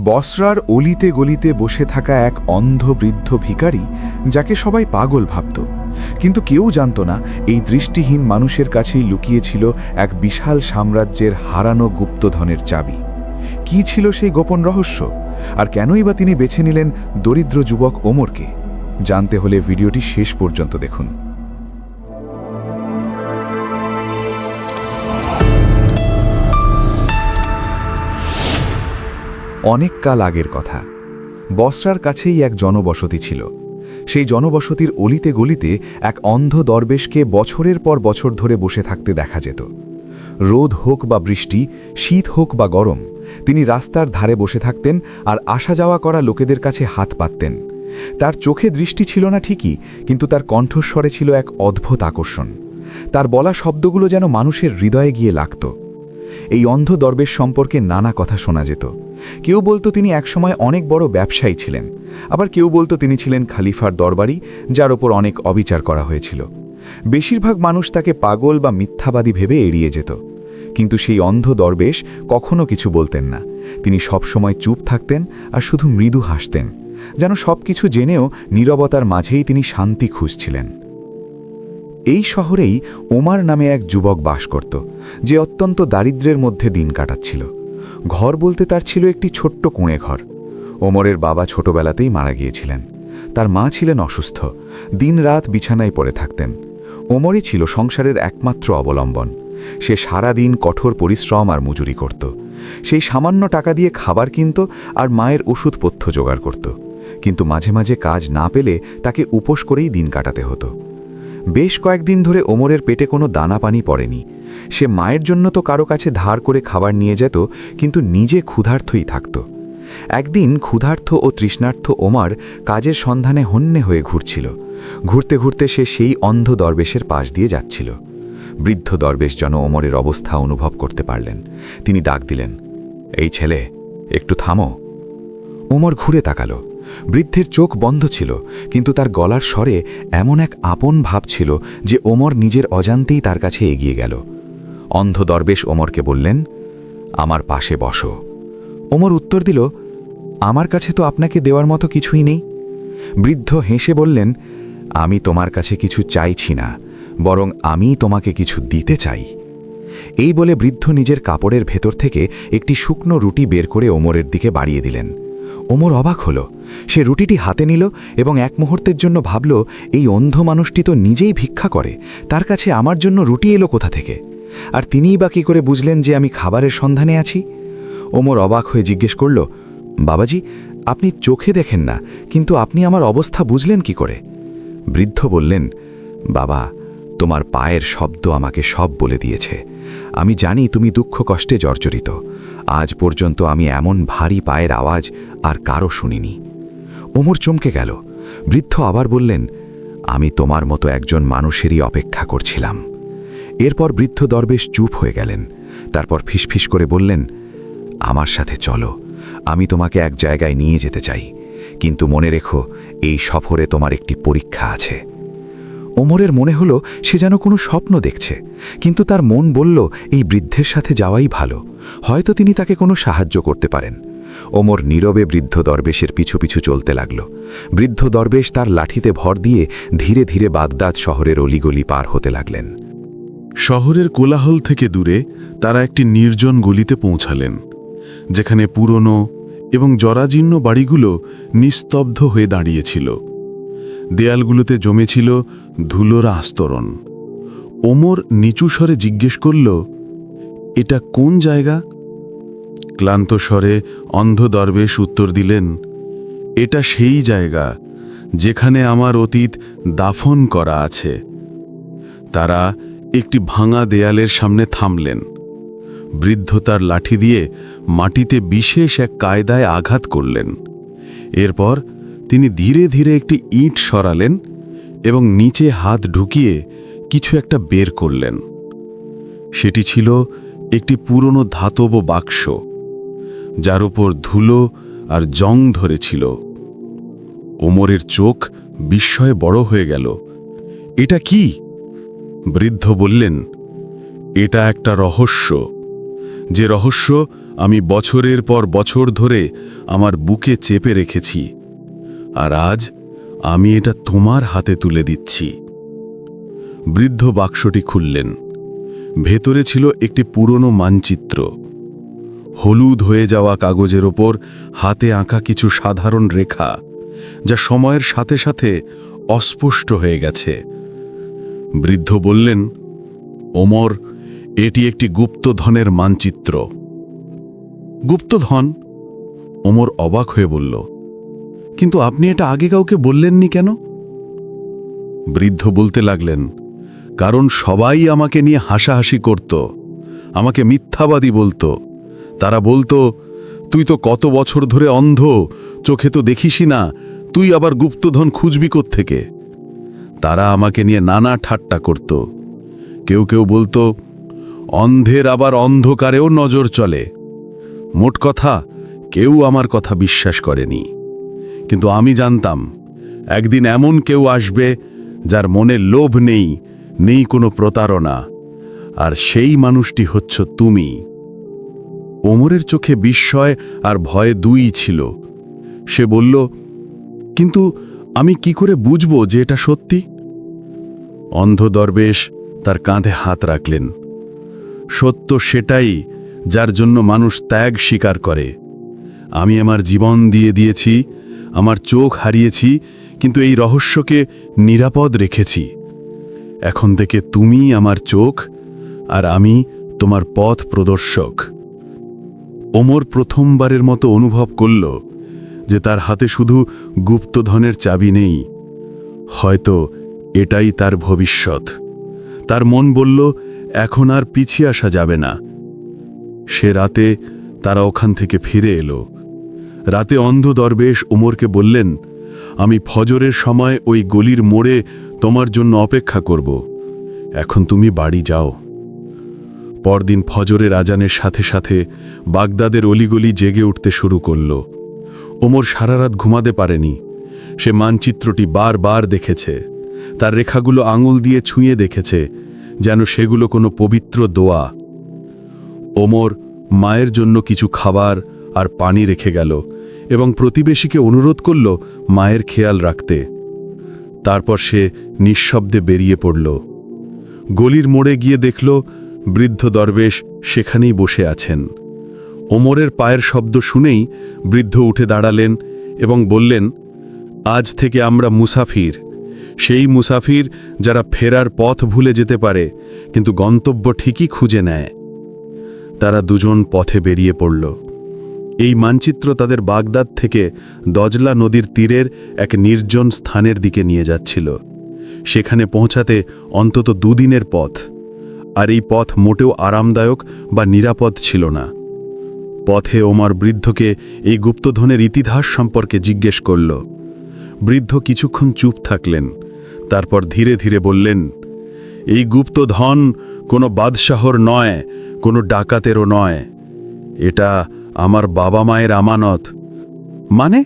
বসরার অলিতে গলিতে বসে থাকা এক অন্ধ বৃদ্ধ ভিখারি যাকে সবাই পাগল ভাবত। কিন্তু কেউ জানত না, এই দৃষ্টিহীন মানুষের কাছেই লুকিয়েছিল এক বিশাল সাম্রাজ্যের হারানো গুপ্তধনের চাবি। কি ছিল সেই গোপন রহস্য? আর কেনই বা তিনি বেছে নিলেন দরিদ্র যুবক ওমরকে? জানতে হলে ভিডিওটি শেষ পর্যন্ত দেখুন। অনেক কাল আগের কথা। বসরার কাছেই এক জনবসতি ছিল। সেই জনবসতির অলিতে গলিতে এক অন্ধ দরবেশকে বছরের পর বছর ধরে বসে থাকতে দেখা যেত। রোদ হোক বা বৃষ্টি, শীত হোক বা গরম, তিনি রাস্তার ধারে বসে থাকতেন আর আসা যাওয়া করা লোকেদের কাছে হাত পাততেন। তার চোখে দৃষ্টি ছিল না ঠিকই, কিন্তু তার কণ্ঠস্বরে ছিল এক অদ্ভুত আকর্ষণ। তার বলা শব্দগুলো যেন মানুষের হৃদয়ে গিয়ে লাগত। এই অন্ধ দরবেশ সম্পর্কে নানা কথা শোনা যেত। কেউ বলতো তিনি একসময় অনেক বড় ব্যবসায়ী ছিলেন। আবার কেউ বলতো তিনি ছিলেন খালিফার দরবারি, যার ওপর অনেক অবিচার করা হয়েছিল। বেশিরভাগ মানুষ তাকে পাগল বা মিথ্যাবাদী ভেবে এড়িয়ে যেত। কিন্তু সেই অন্ধ দরবেশ কখনো কিছু বলতেন না। তিনি সবসময় চুপ থাকতেন আর শুধু মৃদু হাসতেন, যেন সব কিছু জেনেও নীরবতার মাঝেই তিনি শান্তি খুঁজছিলেন। এই শহরেই ওমার নামে এক যুবক বাস করত, যে অত্যন্ত দারিদ্র্যের মধ্যে দিন কাটাচ্ছিল। ঘর বলতে তার ছিল একটি ছোট্ট কুঁড়ে ঘর। ওমরের বাবা ছোটবেলাতেই মারা গিয়েছিলেন। তার মা ছিলেন অসুস্থ। দিন রাত বিছানায় পড়ে থাকতেন। ওমরই ছিল সংসারের একমাত্র অবলম্বন। সে সারা দিন কঠোর পরিশ্রম আর মজুরি করত। সেই সামান্য টাকা দিয়ে খাবার কিনত আর মায়ের ওষুধপথ্য জোগাড় করত। কিন্তু মাঝে মাঝে কাজ না পেলে তাকে উপোস করেই দিন কাটাতে হতো। বেশ কয়েকদিন ধরে ওমরের পেটে কোনো দানা পানি পড়েনি। সে মায়ের জন্য তো কারও কাছে ধার করে খাবার নিয়ে যেত, কিন্তু নিজে ক্ষুধার্থই থাকত। একদিন ক্ষুধার্থ ও তৃষ্ণার্থ ওমার কাজের সন্ধানে হন্যে হয়ে ঘুরছিল। ঘুরতে ঘুরতে সে সেই অন্ধ দরবেশের পাশ দিয়ে যাচ্ছিল। বৃদ্ধ দরবেশ যেন ওমরের অবস্থা অনুভব করতে পারলেন। তিনি ডাক দিলেন, এই ছেলে, একটু থামো। ওমর ঘুরে তাকালো। বৃদ্ধের চোখ বন্ধ ছিল, কিন্তু তার গলার স্বরে এমন এক আপন ভাব ছিল যে ওমর নিজের অজান্তেই তার কাছে এগিয়ে গেল। অন্ধ দরবেশ ওমরকে বললেন, আমার পাশে বসো। ওমর উত্তর দিল, আমার কাছে তো আপনাকে দেওয়ার মতো কিছুই নেই। বৃদ্ধ হেসে বললেন, আমি তোমার কাছে কিছু চাইছি না, বরং আমি তোমাকে কিছু দিতে চাই। এই বলে বৃদ্ধ নিজের কাপড়ের ভেতর থেকে একটি শুকনো রুটি বের করে ওমরের দিকে বাড়িয়ে দিলেন। ওমর অবাক হল। সে রুটিটি হাতে নিল এবং এক মুহূর্তের জন্য ভাবল, এই অন্ধ মানুষটি তো নিজেই ভিক্ষা করে। তার কাছে আমার জন্য রুটি এলো কোথা থেকে? আর তিনিই বা কী করে বুঝলেন যে আমি খাবারের সন্ধানে আছি? ওমর অবাক হয়ে জিজ্ঞেস করল, বাবাজি, আপনি চোখে দেখেন না, কিন্তু আপনি আমার অবস্থা বুঝলেন কি করে? বৃদ্ধ বললেন, বাবা, তোমার পায়ের শব্দ আমাকে সব বলে দিয়েছে। আমি জানি তুমি দুঃখ কষ্টে জর্জরিত। আজ পর্যন্ত আমি এমন ভারী পায়ের আওয়াজ আর কারও শুনিনি। ওমর চমকে গেল। বৃদ্ধ আবার বললেন, আমি তোমার মতো একজন মানুষেরই অপেক্ষা করছিলাম। এরপর বৃদ্ধ দরবেশ চুপ হয়ে গেলেন। তারপর ফিসফিস করে বললেন, আমার সাথে চলো। আমি তোমাকে এক জায়গায় নিয়ে যেতে চাই। কিন্তু মনে রেখো, এই সফরে তোমার একটি পরীক্ষা আছে। ওমরের মনে হলো সে যেন কোনো স্বপ্ন দেখছে, কিন্তু তার মন বলল, এই বৃদ্ধের সাথে যাওয়াই ভালো। হয়তো তিনি তাকে কোনো সাহায্য করতে পারেন। ওমর নীরবে বৃদ্ধ দরবেশের পিছু পিছু চলতে লাগল। বৃদ্ধ দরবেশ তার লাঠিতে ভর দিয়ে ধীরে ধীরে বাগদাদ শহরের অলিগলি পার হতে লাগলেন। শহরের কোলাহল থেকে দূরে তারা একটি নির্জন গলিতে পৌঁছালেন, যেখানে পুরনো এবং জরাজীর্ণ বাড়িগুলো নিস্তব্ধ হয়ে দাঁড়িয়েছিল। দেয়ালগুলোতে জমেছিল ধুলোর আস্তরণ। ওমর নিচু স্বরে জিজ্ঞেস করল, এটা কোন জায়গা? ক্লান্ত স্বরে অন্ধ দরবেশ উত্তর দিলেন, এটা সেই জায়গা যেখানে আমার অতীত দাফন করা আছে। তারা একটি ভাঙা দেয়ালের সামনে থামলেন। বৃদ্ধ তার লাঠি দিয়ে মাটিতে বিশেষ এক কায়দায় আঘাত করলেন। এরপর তিনি ধীরে ধীরে একটি ইঁট সরালেন এবং নিচে হাত ঢুকিয়ে কিছু একটা বের করলেন। সেটি ছিল একটি পুরনো ধাতব বাক্স, যার উপর ধুলো আর জং ধরেছিল। ওমরের চোখ বিস্ময়ে বড় হয়ে গেল। এটা কি? বৃদ্ধ বললেন, এটা একটা রহস্য। যে রহস্য আমি বছরের পর বছর ধরে আমার বুকে চেপে রেখেছি। আর আজ আমি এটা তোমার হাতে তুলে দিচ্ছি। বৃদ্ধ বাক্সটি খুললেন। ভেতরে ছিল একটি পুরনো মানচিত্র। হলুদ হয়ে যাওয়া কাগজের ওপর হাতে আঁকা কিছু সাধারণ রেখা, যা সময়ের সাথে সাথে অস্পষ্ট হয়ে গেছে। বৃদ্ধ বললেন, ওমর, এটি একটি গুপ্তধনের মানচিত্র। গুপ্তধন? ওমর অবাক হয়ে বলল কিন্তু আপনি এটা আগে কাউকে বললেননি কেন? বৃদ্ধ বলতে লাগলেন, কারণ সবাই আমাকে নিয়ে হাসাহাসি করত, আমাকে মিথ্যাবাদী বলতো। তারা বলতো, তুই তো কত বছর ধরে অন্ধ, চোখে তো দেখিসই না, তুই আবার গুপ্তধন খুঁজবি থেকে তারা আমাকে নিয়ে নানা ঠাট্টা করত। কেউ কেউ বলতো, অন্ধের আবার অন্ধকারেও নজর চলে। মোট কথা, কেউ আমার কথা বিশ্বাস করেনি। কিন্তু আমি জানতাম, একদিন এমন কেউ আসবে যার মনে লোভ নেই নেই কোনো প্রতারণা। আর সেই মানুষটি হচ্ছ তুমি। ওমরের চোখে বিস্ময় আর ভয় দুই ছিল। সে বলল, কিন্তু আমি কি করে বুঝব যে এটা সত্যি? অন্ধ দরবেশ তার কাঁধে হাত রাখলেন। সত্য সেটাই যার জন্য মানুষ ত্যাগ স্বীকার করে। আমি আমার জীবন দিয়ে দিয়েছি আমার চোখ হারিয়েছি, কিন্তু এই রহস্যকে নিরাপদ রেখেছি। এখন থেকে তুমি আমার চোখ, আর আমি তোমার পথ প্রদর্শক। ওমর প্রথমবারের মতো অনুভব করল যে তার হাতে শুধু গুপ্তধনের চাবি নেই। হয়তো এটাই তার ভবিষ্যৎ। তার মন বলল, এখন আর পিছিয়ে আসা যাবে না। সে রাতে তারা ওখান থেকে ফিরে এলো। রাতে অন্ধ দরবেশ উমরকে বললেন, আমি ফজরের সময় ওই গলির মোড়ে তোমার জন্য অপেক্ষা করব। এখন তুমি বাড়ি যাও। পরদিন ফজরের আজানের সাথে সাথে বাগদাদের অলিগলি জেগে উঠতে শুরু করল। ওমর সারা রাত ঘুমাতে পারেনি। সে মানচিত্রটি বারবার দেখেছে। তার রেখাগুলো আঙুল দিয়ে ছুঁয়ে দেখেছে, যেন সেগুলো কোনো পবিত্র দোয়া। ওমর মায়ের জন্য কিছু খাবার আর পানি রেখে গেল। এবং প্রতিবেশীকে অনুরোধ করল মায়ের খেয়াল রাখতে। তারপর সে নিঃশব্দে বেরিয়ে পড়ল। গলির মোড়ে গিয়ে দেখল বৃদ্ধ দরবেশ সেখানেই বসে আছেন। ওমরের পায়ের শব্দ শুনেই বৃদ্ধ উঠে দাঁড়ালেন এবং বললেন, আজ থেকে আমরা মুসাফির। সেই মুসাফির যারা ফেরার পথ ভুলে যেতে পারে, কিন্তু গন্তব্য ঠিকই খুঁজে নেয়। তারা দুজন পথে বেরিয়ে পড়ল। এই মানচিত্র তাদের বাগদাদ থেকে দজলা নদীর তীরের এক নির্জন স্থানের দিকে নিয়ে যাচ্ছিল। সেখানে পৌঁছাতে অন্তত দুদিনের পথ, আর এই পথ মোটেও আরামদায়ক বা নিরাপদ ছিল না। পথে ওমার বৃদ্ধকে এই গুপ্তধনের ইতিহাস সম্পর্কে জিজ্ঞেস করল। বৃদ্ধ কিছুক্ষণ চুপ থাকলেন, তারপর ধীরে ধীরে বললেন, এই গুপ্তধন কোনো বাদশাহর নয়, কোনো ডাকাতেরও নয়। এটা আমার বাবা মায়ের আমানত। মানে?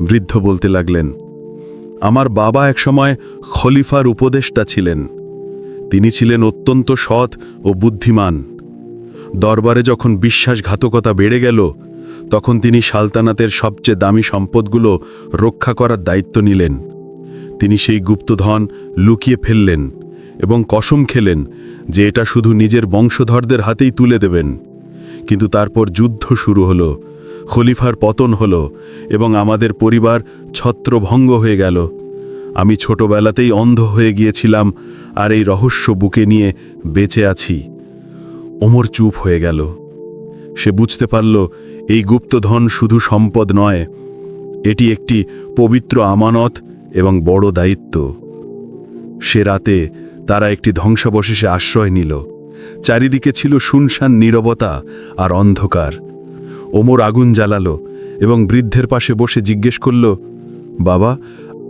বৃদ্ধ বলতে লাগলেন, আমার বাবা একসময় খলিফার উপদেষ্টা ছিলেন। তিনি ছিলেন অত্যন্ত সৎ ও বুদ্ধিমান। দরবারে যখন বিশ্বাসঘাতকতা বেড়ে গেল, তখন তিনি সালতানাতের সবচেয়ে দামি সম্পদগুলো রক্ষা করার দায়িত্ব নিলেন। তিনি সেই গুপ্তধন লুকিয়ে ফেললেন এবং কসম খেলেন যে এটা শুধু নিজের বংশধরদের হাতেই তুলে দেবেন। কিন্তু তারপর যুদ্ধ শুরু হলো। খলিফার পতন হলো এবং আমাদের পরিবার ছত্রভঙ্গ হয়ে গেল। আমি ছোটবেলাতেই অন্ধ হয়ে গিয়েছিলাম আর এই রহস্য বুকে নিয়ে বেঁচে আছি। ওমর চুপ হয়ে গেল। সে বুঝতে পারল, এই গুপ্তধন শুধু সম্পদ নয়, এটি একটি পবিত্র আমানত এবং বড় দায়িত্ব। সে রাতে তারা একটি ধ্বংসাবশেষে আশ্রয় নিল। চারিদিকে ছিল শুনশান নীরবতা আর অন্ধকার। ওমর আগুন জ্বালালো এবং বৃদ্ধের পাশে বসে জিজ্ঞেস করল, বাবা,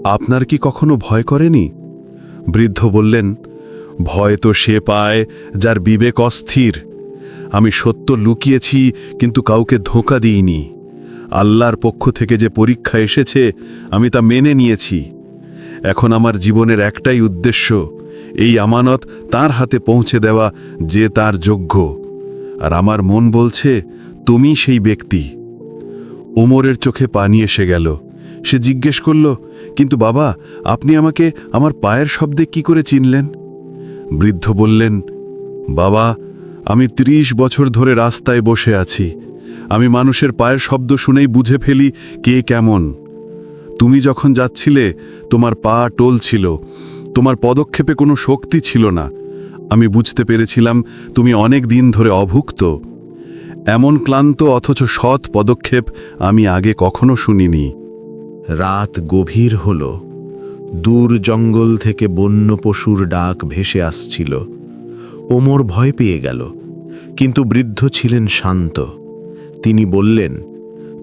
আপনার কি কখনো ভয় করেনি? বৃদ্ধ বললেন, ভয় তো সে পায় যার বিবেক অস্থির। আমি সত্য লুকিয়েছি, কিন্তু কাউকে ধোঁকা দিইনি। আল্লাহর পক্ষ থেকে যে পরীক্ষা এসেছে, আমি তা মেনে নিয়েছি। এখন আমার জীবনের একটাই উদ্দেশ্য এই আমানত তার হাতে পৌঁছে দেওয়া যে তার যোগ্য। আর আমার মন বলছে, তুমি সেই ব্যক্তি। ওমরের চোখে পানি এসে গেল। সে জিজ্ঞেস করল, কিন্তু বাবা, আপনি আমাকে আমার পায়ের শব্দে কি করে চিনলেন? বৃদ্ধ বললেন, বাবা, আমি ত্রিশ বছর ধরে রাস্তায় বসে আছি। আমি মানুষের পায়ের শব্দ শুনেই বুঝে ফেলি কে কেমন। তুমি যখন যাচ্ছিলে, তোমার পা টোল ছিল। তোমার পদক্ষেপে কোনো শক্তি ছিল না। আমি বুঝতে পেরেছিলাম তুমি অনেক দিন ধরে অভুক্ত। এমন ক্লান্ত অথচ সৎ পদক্ষেপ আমি আগে কখনো শুনিনি। রাত গভীর হল। দূর জঙ্গল থেকে বন্য পশুর ডাক ভেসে আসছিল। ওমর ভয় পেয়ে গেল, কিন্তু বৃদ্ধ ছিলেন শান্ত। তিনি বললেন,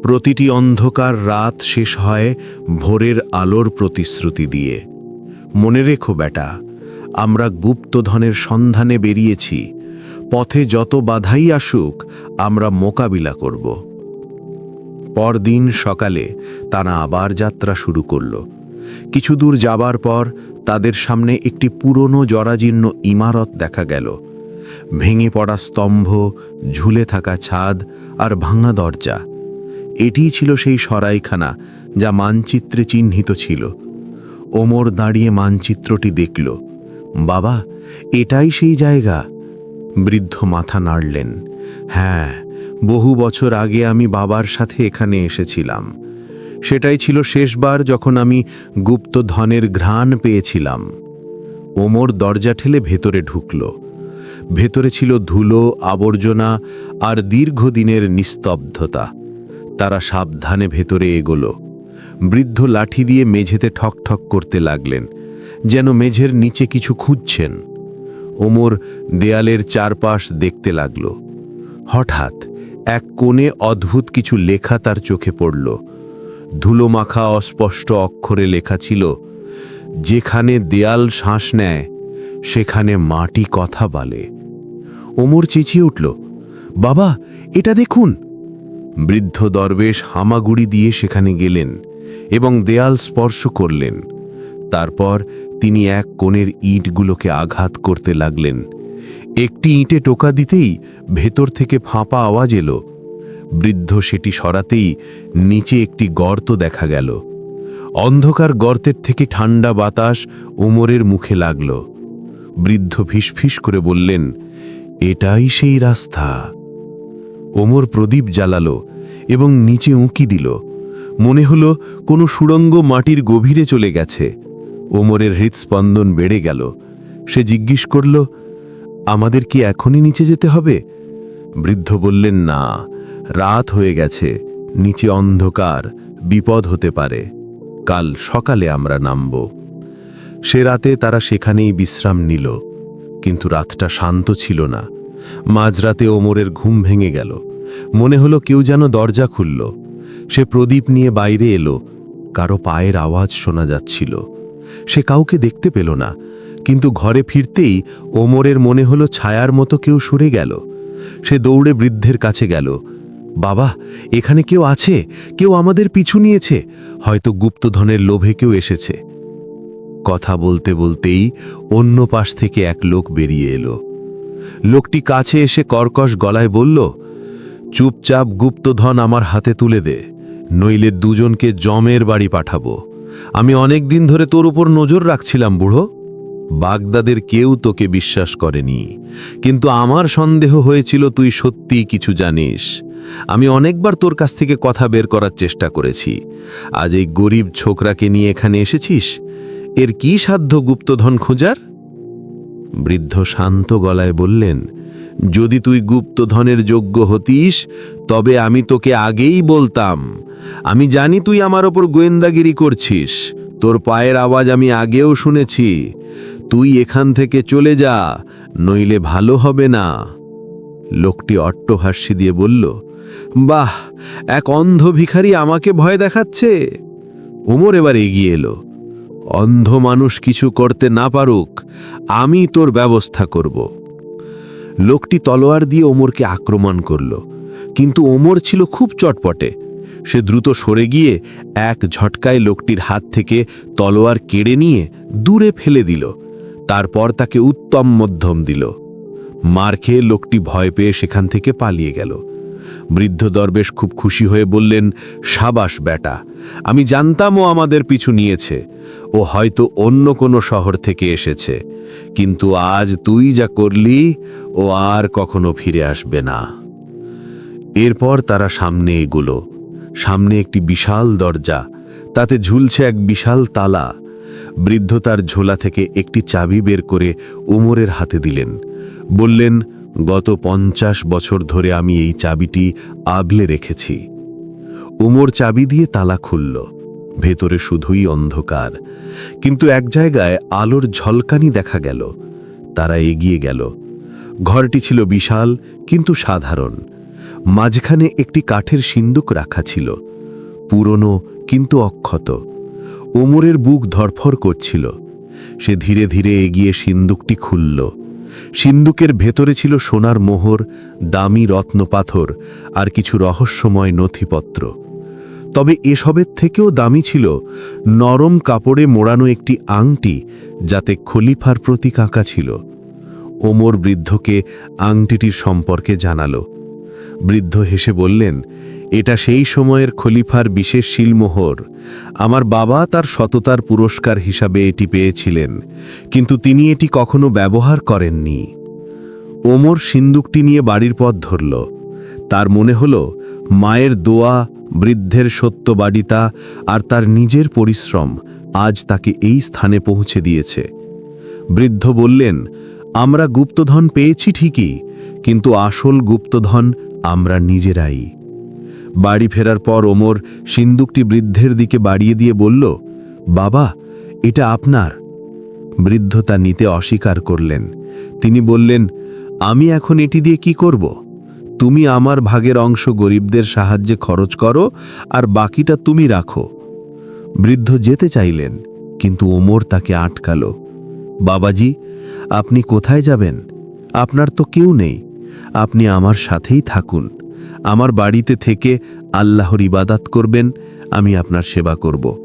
প্রতিটি অন্ধকার রাত শেষ হয় ভোরের আলোর প্রতিশ্রুতি দিয়ে। মনে রেখো বেটা, আমরা গুপ্তধনের সন্ধানে বেরিয়েছি। পথে যত বাধাই আসুক, আমরা মোকাবিলা করব। পরদিন সকালে তারা আবার যাত্রা শুরু করল। কিছু দূর যাবার পর তাদের সামনে একটি পুরনো জরাজীর্ণ ইমারত দেখা গেল। ভেঙে পড়া স্তম্ভ, ঝুলে থাকা ছাদ আর ভাঙা দরজা। এটিই ছিল সেই সরাইখানা যা মানচিত্রে চিহ্নিত ছিল। ওমর দাঁড়িয়ে মানচিত্রটি দেখল। বাবা, এটাই সেই জায়গা। বৃদ্ধ মাথা নাড়লেন। হ্যাঁ বহু বছর আগে আমি বাবার সাথে এখানে এসেছিলাম। সেটাই ছিল শেষবার যখন আমি গুপ্ত ধনের ঘ্রাণ পেয়েছিলাম। ওমর দরজা ঠেলে ভেতরে ঢুকল। ভেতরে ছিল ধুলো, আবর্জনা আর দীর্ঘদিনের নিস্তব্ধতা। তারা সাবধানে ভেতরে এগোলো। বৃদ্ধ লাঠি দিয়ে মেঝেতে ঠকঠক করতে লাগলেন, যেন মেঝের নিচে কিছু খুঁজছেন। ওমর দেয়ালের চারপাশ দেখতে লাগল। হঠাৎ এক কোণে অদ্ভুত কিছু লেখা তার চোখে পড়ল। ধুলো মাখা অস্পষ্ট অক্ষরে লেখা ছিল, যেখানে দেয়াল শ্বাস নেয়, সেখানে মাটি কথা বলে। ওমর চেঁচিয়ে উঠল, বাবা, এটা দেখুন। বৃদ্ধ দরবেশ হামাগুড়ি দিয়ে সেখানে গেলেন। এবং দেয়াল স্পর্শ করলেন। তারপর তিনি এক কোণের ইঁটগুলোকে আঘাত করতে লাগলেন। একটি ইঁটে টোকা দিতেই ভেতর থেকে ফাঁপা আওয়াজ এলো। বৃদ্ধ সেটি সরাতেই নিচে একটি গর্ত দেখা গেল। অন্ধকার গর্তের থেকে ঠান্ডা বাতাস ওমরের মুখে লাগল। বৃদ্ধ ফিসফিস করে বললেন, এটাই সেই রাস্তা। ওমর প্রদীপ জ্বালালো এবং নিচে উঁকি দিল। মনে হলো কোনো সুড়ঙ্গ মাটির গভীরে চলে গেছে। ওমরের হৃৎস্পন্দন বেড়ে গেল। সে জিজ্ঞেস করল, আমাদের কি এখনই নিচে যেতে হবে? বৃদ্ধ বললেন, না, রাত হয়ে গেছে। নিচে অন্ধকার, বিপদ হতে পারে। কাল সকালে আমরা নামব। সে রাতে তারা সেখানেই বিশ্রাম নিল। কিন্তু রাতটা শান্ত ছিল না। মাঝরাতে ওমরের ঘুম ভেঙে গেল। মনে হলো কেউ যেন দরজা খুলল। সে প্রদীপ নিয়ে বাইরে এলো। কারও পায়ের আওয়াজ শোনা যাচ্ছিল। সে কাউকে দেখতে পেল না, কিন্তু ঘরে ফিরতেই ওমরের মনে হলো ছায়ার মতো কেউ সরে গেল। সে দৌড়ে বৃদ্ধের কাছে গেল। বাবা, এখানে কেউ আছে? কেউ আমাদের পিছু নিয়েছে? হয়তো গুপ্তধনের লোভে কেউ এসেছে। কথা বলতে বলতেই অন্য পাশ থেকে এক লোক বেরিয়ে এলো। লোকটি কাছে এসে কর্কশ গলায় বলল, চুপচাপ গুপ্তধন আমার হাতে তুলে দে। নইলে দুজনকে জমের বাড়ি পাঠাবো। আমি অনেক দিন ধরে তোর উপর নজর রাখছিলাম, বুড়ো। বাগদাদের কেউ তোকে বিশ্বাস করেনি। কিন্তু আমার সন্দেহ হয়েছিল তুই সত্যিই কিছু জানিস। আমি অনেকবার তোর কাছ থেকে কথা বের করার চেষ্টা করেছি। আজ এই গরিব ছোকরাকে নিয়ে এখানে এসেছিস? এর কি সাধ্য গুপ্তধন খোঁজার? বৃদ্ধ শান্ত গলায় বললেন, যদি তুই গুপ্তধনের যোগ্য হতিস, তবে আমি তোকে আগেই বলতাম। আমি জানি তুই আমার ওপর গোয়েন্দাগিরি করছিস। তোর পায়ের আওয়াজ আমি আগেও শুনেছি। তুই এখান থেকে চলে যা, নইলে ভালো হবে না। লোকটি অট্টহাস্যি দিয়ে বলল, বাহ, এক অন্ধ ভিখারি আমাকে ভয় দেখাচ্ছে? ওমর এবার এগিয়ে এলো। অন্ধ মানুষ কিছু করতে না পারুক, আমি তোর ব্যবস্থা করব। লোকটি তলোয়ার দিয়ে ওমরকে আক্রমণ করল, কিন্তু ওমর ছিল খুব চটপটে। সে দ্রুত সরে গিয়ে এক ঝটকায় লোকটির হাত থেকে তলোয়ার কেড়ে নিয়ে দূরে ফেলে দিল, তারপর তাকে উত্তম মধ্যম দিল। মার খেয়ে লোকটি ভয় পেয়ে সেখান থেকে পালিয়ে গেল। বৃদ্ধ দরবেশ খুব খুশি হয়ে বললেন, সাবাস বেটা, আমি জানতাম ও আমাদের পিছু নিয়েছে। ও হয়তো অন্য কোনো শহর থেকে এসেছে। কিন্তু আজ তুই যা করলি, ও আর কখনো ফিরে আসবে না। এরপর তারা সামনে এগুলো। সামনে একটি বিশাল দরজা, তাতে ঝুলছে এক বিশাল তালা। বৃদ্ধ তার ঝোলা থেকে একটি চাবি বের করে উমরের হাতে দিলেন। বললেন গত পঞ্চাশ বছর ধরে আমি এই চাবিটি আগলে রেখেছি। উমর চাবি দিয়ে তালা খুলল। ভেতরে শুধুই অন্ধকার। কিন্তু এক জায়গায় আলোর ঝলকানি দেখা গেল। তারা এগিয়ে গেল। ঘরটি ছিল বিশাল, কিন্তু সাধারণ। মাঝখানে একটি কাঠের সিন্দুক রাখা ছিল। পুরনো, কিন্তু অক্ষত। ওমরের বুক ধরফর করছিল। সে ধীরে ধীরে এগিয়ে সিন্দুকটি খুলল। সিন্দুকের ভেতরে ছিল সোনার মোহর, দামি রত্নপাথর আর কিছু রহস্যময় নথিপত্র। তবে এসবের থেকেও দামি ছিল নরম কাপড়ে মোড়ানো একটি আংটি যাতে খলিফার প্রতীক আঁকা ছিল। ওমর বৃদ্ধকে আংটিটির সম্পর্কে জানালো। বৃদ্ধ হেসে বললেন এটা সেই সময়ের খলিফার বিশেষ শিলমোহর। আমার বাবা তার সততার পুরস্কার হিসাবে এটি পেয়েছিলেন, কিন্তু তিনি এটি কখনো ব্যবহার করেননি। ওমর সিন্দুকটি নিয়ে বাড়ির পথ ধরল। তার মনে হল, মায়ের দোয়া, বৃদ্ধের সত্যবাদিতা আর তার নিজের পরিশ্রম আজ তাকে এই স্থানে পৌঁছে দিয়েছে। বৃদ্ধ বললেন, আমরা গুপ্তধন পেয়েছি ঠিকই, কিন্তু আসল গুপ্তধন আমরা নিজেরাই। বাড়ি ফেরার পর ওমর সিন্দুকটি বৃদ্ধের দিকে বাড়িয়ে দিয়ে বলল, বাবা, এটা আপনার। বৃদ্ধ তা নিতে অস্বীকার করলেন। তিনি বললেন, আমি এখন এটি দিয়ে কি করব? তুমি আমার ভাগের অংশ গরিবদের সাহায্যে খরচ করো আর বাকিটা তুমি রাখো। বৃদ্ধ যেতে চাইলেন, কিন্তু ওমর তাকে আটকাল। বাবাজি, আপনি কোথায় যাবেন? আপনার তো কেউ নেই। আপনি আমার সাথেই থাকুন। আমার বাড়িতে থেকে আল্লাহর ইবাদাত করবেন, আমি আপনার সেবা করব।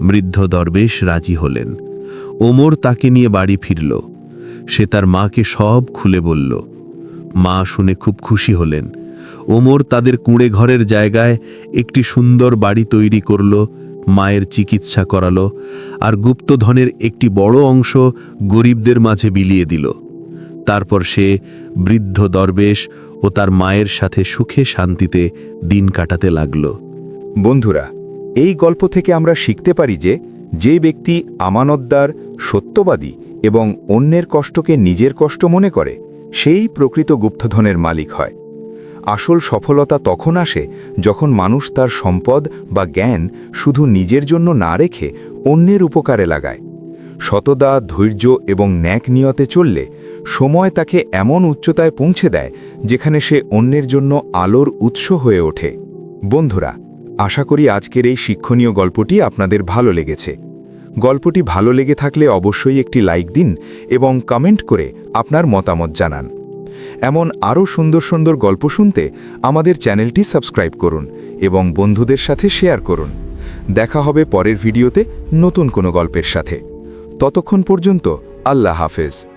বৃদ্ধ দরবেশ রাজি হলেন। ওমর তাকে নিয়ে বাড়ি ফিরল। সে তার মাকে সব খুলে বলল, মা শুনে খুব খুশি হলেন। ওমর তাদের কুঁড়ে ঘরের জায়গায় একটি সুন্দর বাড়ি তৈরি করল, মায়ের চিকিৎসা করালো, আর গুপ্তধনের একটি বড় অংশ গরিবদের মাঝে বিলিয়ে দিল। তারপর সে বৃদ্ধ দরবেশ ও তার মায়ের সাথে সুখে শান্তিতে দিন কাটাতে লাগল। বন্ধুরা, এই গল্প থেকে আমরা শিখতে পারি যে যে ব্যক্তি আমানতদার, সত্যবাদী এবং অন্যের কষ্টকে নিজের কষ্ট মনে করে, সেই প্রকৃত গুপ্তধনের মালিক হয়। আসল সফলতা তখন আসে যখন মানুষ তার সম্পদ বা জ্ঞান শুধু নিজের জন্য না রেখে অন্যের উপকারে লাগায়। সতদা ধৈর্য এবং ন্যাক নিয়তে চললে সময় তাকে এমন উচ্চতায় পৌঁছে দেয় যেখানে সে অন্যের জন্য আলোর উৎস হয়ে ওঠে। বন্ধুরা, আশা করি আজকের এই শিক্ষণীয় গল্পটি আপনাদের ভালো লেগেছে। গল্পটি ভালো লেগে থাকলে অবশ্যই একটি লাইক দিন এবং কমেন্ট করে আপনার মতামত জানান। এমন আরও সুন্দর সুন্দর গল্প শুনতে আমাদের চ্যানেলটি সাবস্ক্রাইব করুন এবং বন্ধুদের সাথে শেয়ার করুন। দেখা হবে পরের ভিডিওতে নতুন কোনো গল্পের সাথে। ততক্ষণ পর্যন্ত আল্লাহ হাফেজ।